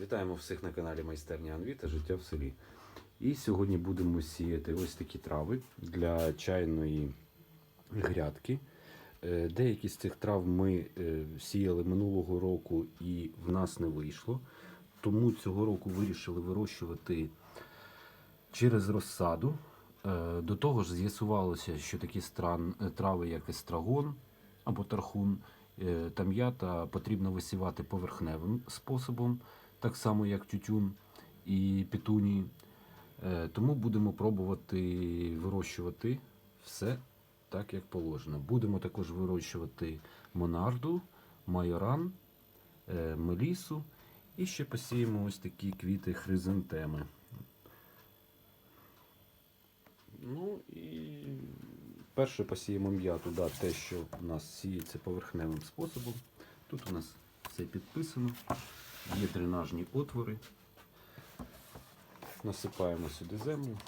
Вітаємо всіх на каналі Майстерня Анві та Життя в селі. І сьогодні будемо сіяти ось такі трави для чайної грядки. Е, Деякі з цих трав ми е, сіяли минулого року і в нас не вийшло. Тому цього року вирішили вирощувати через розсаду. Е, До того ж, з'ясувалося, що такі стран, трави, як естрагон або тархун та м'ята, потрібно висівати поверхневим способом, так само як тютюн і петунії. Е, Тому будемо пробувати вирощувати все так, як положено. Будемо також вирощувати монарду, майоран, е, мелісу і ще посіємо ось такі квіти хризантеми. Ну і перше посіємо м'яту, да, те, що у нас сіється поверхневим способом. Тут у нас все підписано, є дренажні отвори. Насипаємо сюди землю.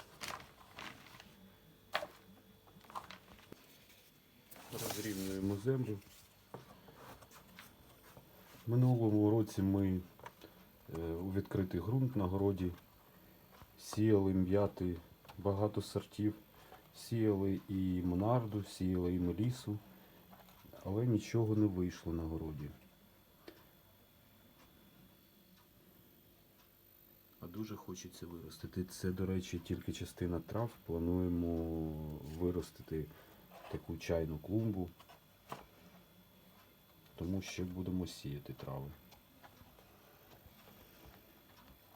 Розрівнюємо землю. Минулому році ми е, у відкритий ґрунт на городі сіяли м'яти багато сортів. Сіяли і монарду, сіяли і мелісу, але нічого не вийшло на городі. Дуже хочеться виростити. Це, до речі, тільки частина трав. Плануємо виростити таку чайну клумбу, тому ще будемо сіяти трави.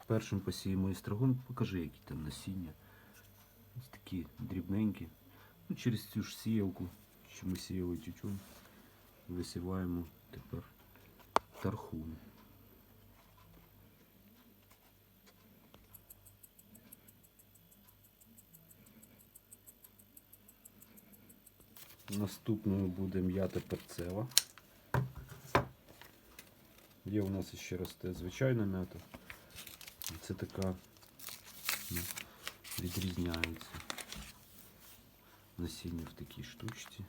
Першим посіємо естрагон. Покажи, які там насіння. Ось такі дрібненькі. Ну, через цю ж сіялку, що ми сіяли тютюн, висіваємо тепер тархун. Наступною буде м'ята перцева. Є у нас ще росте звичайна м'ята. Це така ну, відрізняється. Насіння в такій штучці.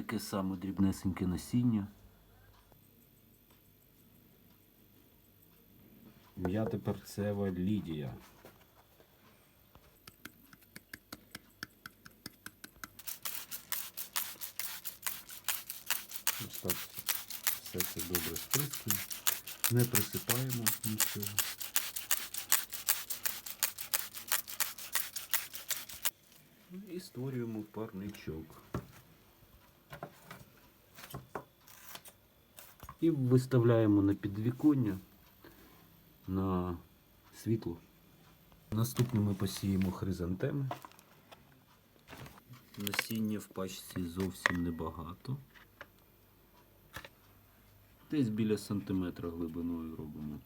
Таке саме дрібнесеньке насіння. М'ята перцева Лідія. Ось так все це добре сприскуємо. Не присипаємо нічого. Ну І створюємо парничок. І виставляємо на підвіконня на світло. Наступно ми посіємо хризантеми. Насіння в пачці зовсім небагато. Десь біля сантиметра глибиною робимо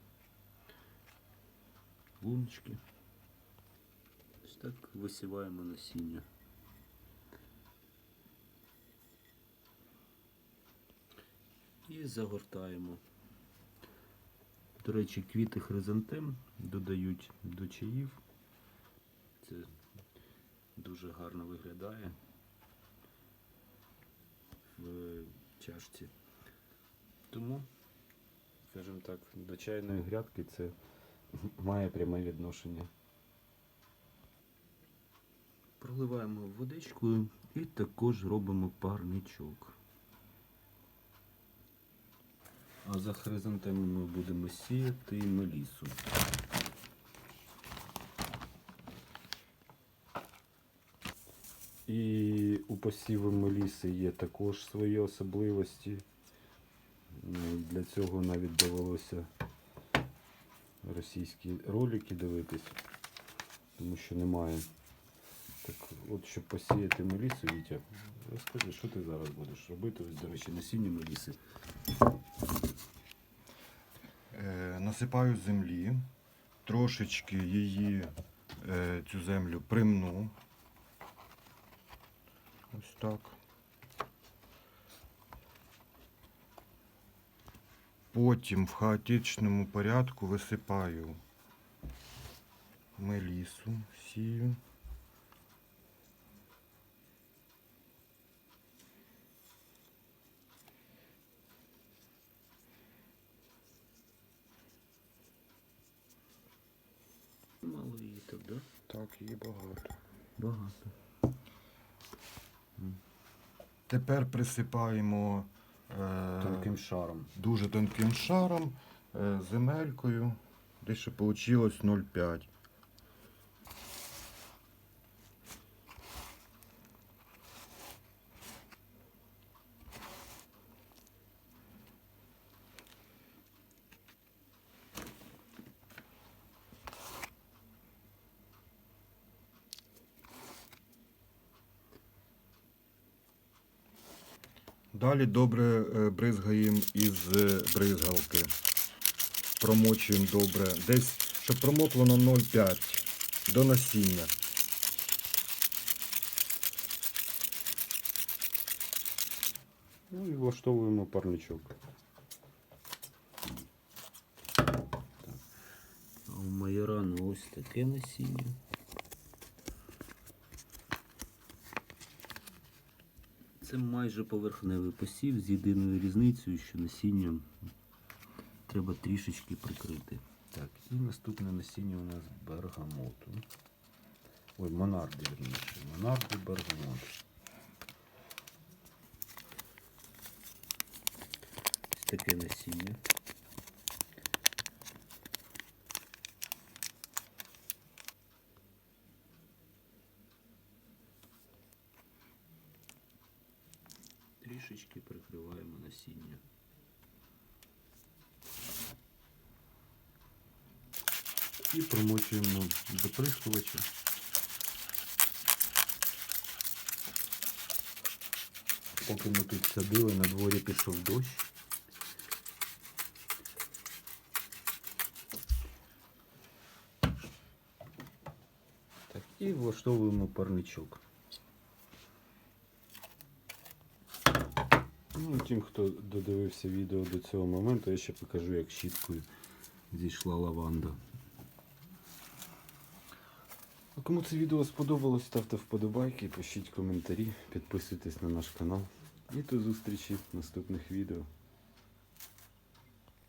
луночки. Ось так висіваємо насіння. І загортаємо. До речі, квіти хризантем додають до чаїв. Це дуже гарно виглядає в чашці. Тому, скажімо так, до чайної грядки це має пряме відношення. Проливаємо водичкою і також робимо парничок. А за хризантемами будемо сіяти мелісу. І у посіву меліси є також свої особливості. Ну, Для цього навіть довелося російські ролики дивитись, тому що немає. Так от, щоб посіяти мелісу, Вітя, розкажи, що ти зараз будеш робити? Ось, до речі, насіння меліси. Насипаю землі, трошечки її е, цю землю примну. Ось так. Потім в хаотичному порядку висипаю мелісу, сію. Мало її так, да? Так, її багато. Багато. Тепер присипаємо е, Тонким шаром. дуже тонким шаром, е, земелькою. Десь ще вийшло 0,5. Далі добре е, бризгаємо із е, бризгалки. Промочуємо добре. Десь, щоб промокло на 0,5 до насіння. Ну і влаштовуємо парничок. А у майорана ось таке насіння. Це майже поверхневий посів з єдиною різницею, що насіння треба трішечки прикрити. Так, і наступне насіння у нас бергамоту. Ой, монарди, верніше. Монарди бергамот. Ось таке насіння. Трішечки прикриваємо насіння. І промочуємо доприскувача. Поки ми тут садили, на дворі пішов дощ. Так, і влаштовуємо парничок. Ну, тим, хто додивився відео до цього моменту, я ще покажу, як щіткою зійшла лаванда. А кому це відео сподобалось, ставте вподобайки, пишіть коментарі, підписуйтесь на наш канал. І до зустрічі в наступних відео.